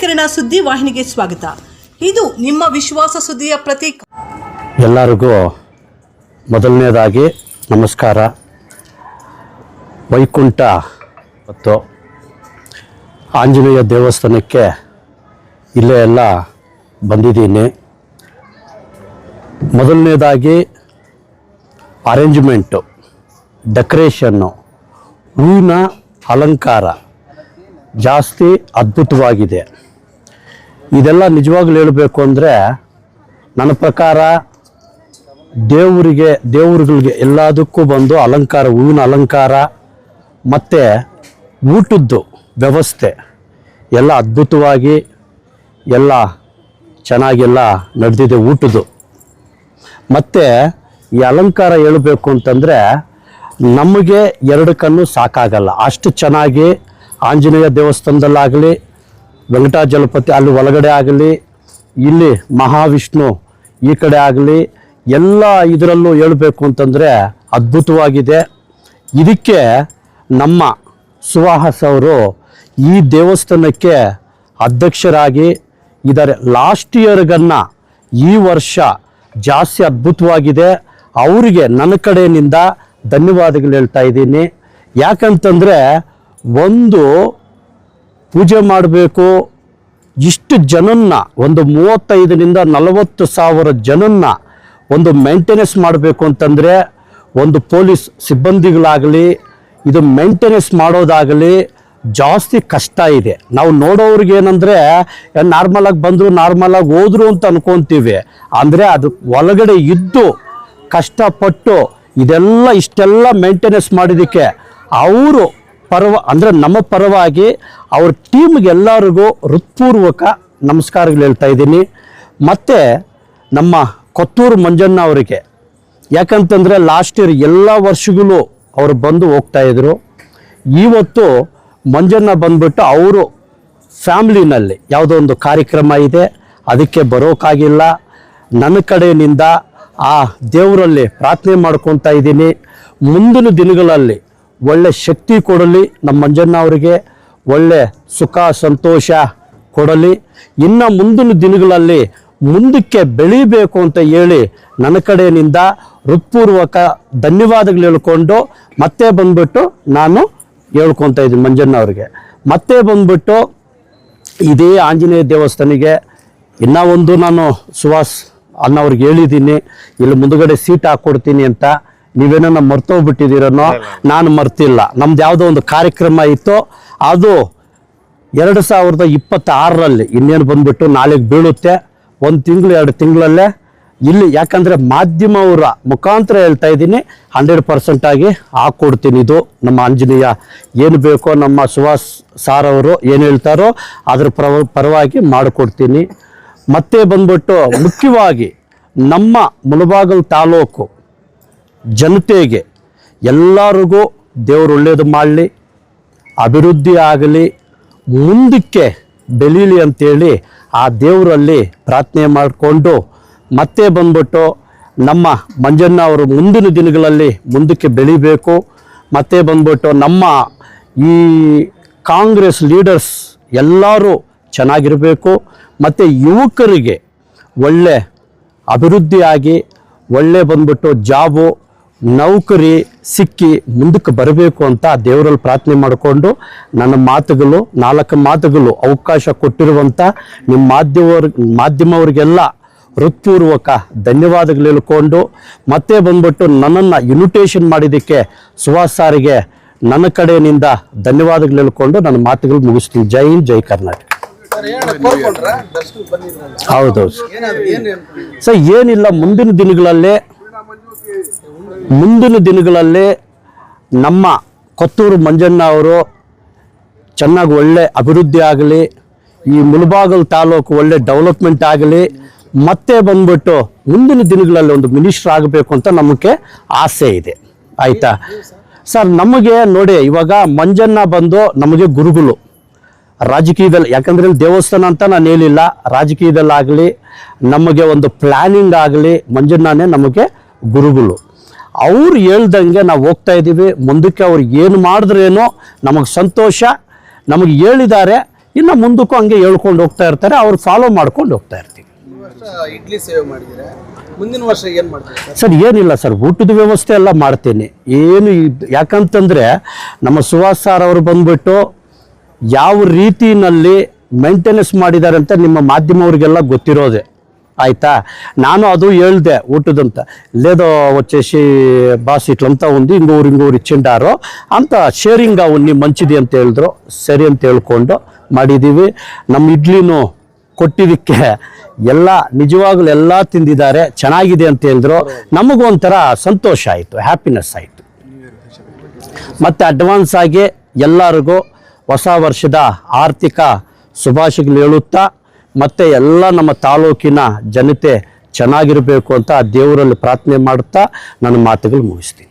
ಕಿರಣ ಸುದ್ದಿ ವಾಹಿನಿಗೆ ಸ್ವಾಗತ. ಇದು ನಿಮ್ಮ ವಿಶ್ವಾಸ ಸುದ್ದಿಯ ಪ್ರತೀಕ. ಎಲ್ಲರಿಗೂ ಮೊದಲನೇದಾಗಿ ನಮಸ್ಕಾರ. ವೈಕುಂಠ ಮತ್ತು ಆಂಜನೇಯ ದೇವಸ್ಥಾನಕ್ಕೆ ಇಲ್ಲೇ ಎಲ್ಲ ಬಂದಿದ್ದೀನಿ. ಮೊದಲನೇದಾಗಿ ಅರೇಂಜ್ಮೆಂಟು ಡೆಕೋರೇಷನ್ನು ಹೂವಿನ ಅಲಂಕಾರ ಜಾಸ್ತಿ ಅದ್ಭುತವಾಗಿದೆ. ಇದೆಲ್ಲ ನಿಜವಾಗ್ಲೂ ಹೇಳಬೇಕು ಅಂದರೆ ನನ್ನ ಪ್ರಕಾರ ದೇವರಿಗೆ, ದೇವರುಗಳಿಗೆ ಎಲ್ಲದಕ್ಕೂ ಬಂದು ಅಲಂಕಾರ, ಹೂವಿನ ಅಲಂಕಾರ, ಮತ್ತು ಊಟದ್ದು ವ್ಯವಸ್ಥೆ ಎಲ್ಲ ಅದ್ಭುತವಾಗಿ ಎಲ್ಲ ಚೆನ್ನಾಗೆಲ್ಲ ನಡೆದಿದೆ ಊಟದ್ದು. ಮತ್ತು ಈ ಅಲಂಕಾರ ಹೇಳಬೇಕು ಅಂತಂದರೆ ನಮಗೆ ಎರಡು ಕಣ್ಣು ಸಾಕಾಗಲ್ಲ. ಅಷ್ಟು ಚೆನ್ನಾಗಿ ಆಂಜನೇಯ ದೇವಸ್ಥಾನದಲ್ಲಾಗಲಿ ವೆಂಕಟಾಚಲಪತಿ ಅಲ್ಲಿ ಒಳಗಡೆ ಆಗಲಿ, ಇಲ್ಲಿ ಮಹಾವಿಷ್ಣು ಈ ಕಡೆ ಆಗಲಿ, ಎಲ್ಲ ಇದರಲ್ಲೂ ಹೇಳಬೇಕು ಅಂತಂದರೆ ಅದ್ಭುತವಾಗಿದೆ. ಇದಕ್ಕೆ ನಮ್ಮ ಸುಹಾಸ್ ಅವರು ಈ ದೇವಸ್ಥಾನಕ್ಕೆ ಅಧ್ಯಕ್ಷರಾಗಿ ಇದರ ಲಾಸ್ಟ್ ಇಯರ್ಗನ್ನು ಈ ವರ್ಷ ಜಾಸ್ತಿ ಅದ್ಭುತವಾಗಿದೆ. ಅವರಿಗೆ ನನ್ನ ಕಡೆಯಿಂದ ಧನ್ಯವಾದಗಳು ಹೇಳ್ತಾ ಇದ್ದೀನಿ. ಯಾಕಂತಂದರೆ ಒಂದು ಪೂಜೆ ಮಾಡಬೇಕು. ಇಷ್ಟು ಜನನ್ನ, ಒಂದು ಮೂವತ್ತೈದರಿಂದ ನಲವತ್ತು ಸಾವಿರ ಜನನ್ನ ಒಂದು ಮೇಂಟೆನೆನ್ಸ್ ಮಾಡಬೇಕು ಅಂತಂದರೆ, ಒಂದು ಪೊಲೀಸ್ ಸಿಬ್ಬಂದಿಗಳಾಗಲಿ, ಇದು ಮೇಂಟೆನೆನ್ಸ್ ಮಾಡೋದಾಗಲಿ ಜಾಸ್ತಿ ಕಷ್ಟ ಇದೆ. ನಾವು ನೋಡೋರಿಗೆ ಏನಂದರೆ ನಾರ್ಮಲಾಗಿ ಬಂದರು ನಾರ್ಮಲಾಗಿ ಹೋದರು ಅಂತ ಅನ್ಕೊಂತೀವಿ. ಅಂದರೆ ಅದು ಒಳಗಡೆ ಇದ್ದು ಕಷ್ಟಪಟ್ಟು ಇದೆಲ್ಲ ಇಷ್ಟೆಲ್ಲ ಮೇಂಟೆನೆನ್ಸ್ ಮಾಡಿದ್ದಕ್ಕೆ, ಅವರು ಪರವ, ಅಂದರೆ ನಮ್ಮ ಪರವಾಗಿ ಅವ್ರ ಟೀಮ್ಗೆಲ್ಲರಿಗೂ ಹೃತ್ಪೂರ್ವಕ ನಮಸ್ಕಾರಗಳು ಹೇಳ್ತಾ ಇದ್ದೀನಿ. ಮತ್ತು ನಮ್ಮ ಕೊತ್ತೂರು ಮಂಜಣ್ಣ ಅವರಿಗೆ, ಯಾಕಂತಂದರೆ ಲಾಸ್ಟ್ ಇಯರ್ ಎಲ್ಲ ವರ್ಷಗಳು ಅವರು ಬಂದು ಹೋಗ್ತಾ ಇದ್ರು. ಇವತ್ತು ಮಂಜಣ್ಣ ಬಂದ್ಬಿಟ್ಟು ಅವರು ಫ್ಯಾಮ್ಲಿನಲ್ಲಿ ಯಾವುದೋ ಒಂದು ಕಾರ್ಯಕ್ರಮ ಇದೆ, ಅದಕ್ಕೆ ಬರೋಕ್ಕಾಗಿಲ್ಲ ನನ್ನ ಕಡೆಯಿಂದ ಆ ದೇವರಲ್ಲಿ ಪ್ರಾರ್ಥನೆ ಮಾಡ್ಕೊತಾ ಇದ್ದೀನಿ. ಮುಂದಿನ ದಿನಗಳಲ್ಲಿ ಒಳ್ಳೆ ಶಕ್ತಿ ಕೊಡಲಿ, ನಮ್ಮ ಮಂಜಣ್ಣ ಅವರಿಗೆ ಒಳ್ಳೆ ಸುಖ, ಸಂತೋಷ ಕೊಡಲಿ. ಇನ್ನು ಮುಂದಿನ ದಿನಗಳಲ್ಲಿ ಮುಂದಕ್ಕೆ ಬೆಳಿಬೇಕು ಅಂತ ಹೇಳಿ ನನ್ನ ಕಡೆಯಿಂದ ಹೃತ್ಪೂರ್ವಕ ಧನ್ಯವಾದಗಳು ಹೇಳ್ಕೊಂಡು ಮತ್ತೆ ಬಂದ್ಬಿಟ್ಟು ನಾನು ಹೇಳ್ಕೊತ ಇದ್ದೀನಿ ಮಂಜಣ್ಣ ಅವ್ರಿಗೆ. ಮತ್ತೆ ಬಂದ್ಬಿಟ್ಟು ಇದೇ ಆಂಜನೇಯ ದೇವಸ್ಥಾನಿಗೆ ಇನ್ನೂ ಒಂದು ನಾನು ಸುಹಾಸ್ ಅನ್ನೋರಿಗೆ ಹೇಳಿದ್ದೀನಿ, ಇಲ್ಲಿ ಮುಂದುಗಡೆ ಸೀಟ್ ಹಾಕ್ಕೊಡ್ತೀನಿ ಅಂತ. ನೀವೇನೋ ಮರ್ತೋಗ್ಬಿಟ್ಟಿದ್ದೀರನೋ ನಾನು ಮರ್ತಿಲ್ಲ. ನಮ್ದು ಯಾವುದೋ ಒಂದು ಕಾರ್ಯಕ್ರಮ ಇತ್ತು. ಅದು ಎರಡು ಸಾವಿರದ ಇಪ್ಪತ್ತಾರರಲ್ಲಿ ಇನ್ನೇನು ಬಂದ್ಬಿಟ್ಟು ನಾಳೆಗೆ ಬೀಳುತ್ತೆ. ಒಂದು ತಿಂಗಳು ಎರಡು ತಿಂಗಳಲ್ಲೇ. ಇಲ್ಲಿ ಯಾಕಂದರೆ ಮಾಧ್ಯಮವರ ಮುಖಾಂತರ ಹೇಳ್ತಾ ಇದ್ದೀನಿ. ಹಂಡ್ರೆಡ್ ಪರ್ಸೆಂಟಾಗಿ ಹಾಕ್ಕೊಡ್ತೀನಿ ಇದು. ನಮ್ಮ ಆಂಜನೇಯ ಏನು ಬೇಕೋ ನಮ್ಮ ಸುಹಾಸ್ ಸಾರ್ ಅವರು ಏನು ಹೇಳ್ತಾರೋ ಅದ್ರ ಪರವ ಪರವಾಗಿ ಮಾಡಿಕೊಡ್ತೀನಿ. ಮತ್ತೆ ಬಂದ್ಬಿಟ್ಟು ಮುಖ್ಯವಾಗಿ ನಮ್ಮ ಮುಳಬಾಗಲ್ ತಾಲೂಕು ಜನತೆಗೆ ಎಲ್ಲರಿಗೂ ದೇವರು ಒಳ್ಳೆಯದು ಮಾಡಲಿ, ಅಭಿವೃದ್ಧಿ ಆಗಲಿ, ಮುಂದಕ್ಕೆ ಬೆಳೀಲಿ ಅಂತೇಳಿ ಆ ದೇವರಲ್ಲಿ ಪ್ರಾರ್ಥನೆ ಮಾಡಿಕೊಂಡು ಮತ್ತೆ ಬಂದ್ಬಿಟ್ಟು ನಮ್ಮ ಮಂಜಣ್ಣ ಅವರು ಮುಂದಿನ ದಿನಗಳಲ್ಲಿ ಮುಂದಕ್ಕೆ ಬೆಳಿಬೇಕು. ಮತ್ತೆ ಬಂದ್ಬಿಟ್ಟು ನಮ್ಮ ಈ ಕಾಂಗ್ರೆಸ್ ಲೀಡರ್ಸ್ ಎಲ್ಲರೂ ಚೆನ್ನಾಗಿರಬೇಕು. ಮತ್ತು ಯುವಕರಿಗೆ ಒಳ್ಳೆ ಅಭಿವೃದ್ಧಿಯಾಗಿ, ಒಳ್ಳೆ ಬಂದ್ಬಿಟ್ಟು ಜಾಬು ನೌಕರಿ ಸಿಕ್ಕಿ ಮುಂದಕ್ಕೆ ಬರಬೇಕು ಅಂತ ದೇವರಲ್ಲಿ ಪ್ರಾರ್ಥನೆ ಮಾಡಿಕೊಂಡು ನನ್ನ ಮಾತುಗಳು ನಾಲ್ಕು ಮಾತುಗಳು ಅವಕಾಶ ಕೊಟ್ಟಿರುವಂಥ ನಿಮ್ಮ ಮಾಧ್ಯಮವ್ರ ಮಾಧ್ಯಮವ್ರಿಗೆಲ್ಲ ಹೃತ್ಪೂರ್ವಕ ಧನ್ಯವಾದಗಳು ಹೇಳ್ಕೊಂಡು ಮತ್ತೆ ಬಂದ್ಬಿಟ್ಟು ನನ್ನನ್ನು ಇನ್ವಿಟೇಷನ್ ಮಾಡಿದ್ದಕ್ಕೆ ಸುಹಾಸ್ ಸಾರಿಗೆ ನನ್ನ ಕಡೆಯಿಂದ ಧನ್ಯವಾದಗಳು ಹೇಳ್ಕೊಂಡು ನನ್ನ ಮಾತುಗಳು ಮುಗಿಸ್ತೀನಿ. ಜೈ ಹಿಂದ್ ಜೈ ಕರ್ನಾಟಕ. ಹೌದೌದು. ಸರ್ ಏನಿಲ್ಲ ಮುಂದಿನ ದಿನಗಳಲ್ಲೇ ಮುಂದಿನ ದಿನಗಳಲ್ಲಿ ನಮ್ಮ ಕೊತ್ತೂರು ಮಂಜಣ್ಣ ಅವರು ಚೆನ್ನಾಗಿ ಒಳ್ಳೆ ಅಭಿವೃದ್ಧಿ ಆಗಲಿ, ಈ ಮುಳಬಾಗಲ್ ತಾಲೂಕು ಒಳ್ಳೆ ಡೆವಲಪ್ಮೆಂಟ್ ಆಗಲಿ, ಮತ್ತೆ ಬಂದ್ಬಿಟ್ಟು ಮುಂದಿನ ದಿನಗಳಲ್ಲಿ ಒಂದು ಮಿನಿಸ್ಟರ್ ಆಗಬೇಕು ಅಂತ ನಮಗೆ ಆಸೆ ಇದೆ. ಆಯಿತಾ? ಸರ್, ನಮಗೆ ನೋಡಿ, ಇವಾಗ ಮಂಜಣ್ಣ ಬಂದು ನಮಗೆ ಗುರುಗಳು. ರಾಜಕೀಯದಲ್ಲಿ, ಯಾಕಂದ್ರೆ ದೇವಸ್ಥಾನ ಅಂತ ನಾನು ಹೇಳಿಲ್ಲ, ರಾಜಕೀಯದಲ್ಲಾಗಲಿ, ನಮಗೆ ಒಂದು ಪ್ಲ್ಯಾನಿಂಗ್ ಆಗಲಿ, ಮಂಜಣ್ಣನೇ ನಮಗೆ ಗುರುಗಳು. ಅವ್ರು ಹೇಳ್ದಂಗೆ ನಾವು ಹೋಗ್ತಾ ಇದ್ದೀವಿ ಮುಂದಕ್ಕೆ ಅವ್ರು ಏನು ಮಾಡಿದ್ರೇನೋ ನಮಗೆ ಸಂತೋಷ ನಮಗೆ ಹೇಳಿದ್ದಾರೆ ಇನ್ನು ಮುಂದಕ್ಕೂ ಹಂಗೆ ಹೇಳ್ಕೊಂಡು ಹೋಗ್ತಾ ಇರ್ತಾರೆ ಅವ್ರು ಫಾಲೋ ಮಾಡ್ಕೊಂಡು ಹೋಗ್ತಾ ಇರ್ತೀವಿ. ಇಡ್ಲಿ ಸೇವೆ ಮಾಡಿದ್ದೀರಾ? ಮುಂದಿನ ವರ್ಷ ಏನು ಮಾಡ್ತೀರಾ ಸರ್? ಏನಿಲ್ಲ ಸರ್ ಊಟದ ವ್ಯವಸ್ಥೆ ಎಲ್ಲ ಮಾಡ್ತೀನಿ. ಏನು ಯಾಕಂತಂದ್ರೆ ಯಾಕಂತಂದರೆ ನಮ್ಮ ಸುಹಾಸ್ ಸಾರ್ ಅವರು ಬಂದ್ಬಿಟ್ಟು ಯಾವ ರೀತಿನಲ್ಲಿ ಮೇಂಟೆನೆನ್ಸ್ ಮಾಡಿದ್ದಾರೆ ಅಂತ ನಿಮ್ಮ ಮಾಧ್ಯಮವ್ರಿಗೆಲ್ಲ ಗೊತ್ತಿರೋದೆ. ఆయితా ನಾನು ಅದು ಹೇಳ್ದೆ ఊటదంత లేదో వచ్చేసి బాస్ ఇట్లంతా ఉంది ఇంకొరు ఇంకొరు ఇచ్చిండారు ಅಂತ ಶೇರಿಂಗ್ ಅವನ್ನಿ ಮಂಚಿದಿ ಅಂತ ಹೇಳಿದ್ರು ಸರಿ ಅಂತ ಹೇಳ್ಕೊಂಡು ಮಾಡಿದ್ದೀವಿ ನಮ್ಮ ಇಡ್ಲಿನೂ ಕೊಟ್ಟಿದ್ದಕ್ಕೆ ಎಲ್ಲ ನಿಜವಾಗ್ಲೂ ಎಲ್ಲ ತಿಂದಿದ್ದಾರೆ ಚೆನ್ನಾಗಿದೆ ಅಂತ ಹೇಳಿದ್ರು ನಮಗೂ ಒಂಥರ ಸಂತೋಷ ಆಯಿತು ಹ್ಯಾಪಿನೆಸ್ ಆಯಿತು ಮತ್ತು ಅಡ್ವಾನ್ಸ್ ಆಗಿ ಎಲ್ಲರಿಗೂ ಹೊಸ ವರ್ಷದ ಆರ್ಥಿಕ ಶುಭಾಶಯಗಳು ಹೇಳುತ್ತಾ ಮತ್ತು ಎಲ್ಲ ನಮ್ಮ ತಾಲೂಕಿನ ಜನತೆ ಚೆನ್ನಾಗಿರಬೇಕು ಅಂತ ಆ ದೇವರಲ್ಲಿ ಪ್ರಾರ್ಥನೆ ಮಾಡುತ್ತಾ ನನ್ನ ಮಾತುಗಳು ಮುಗಿಸ್ತೀನಿ.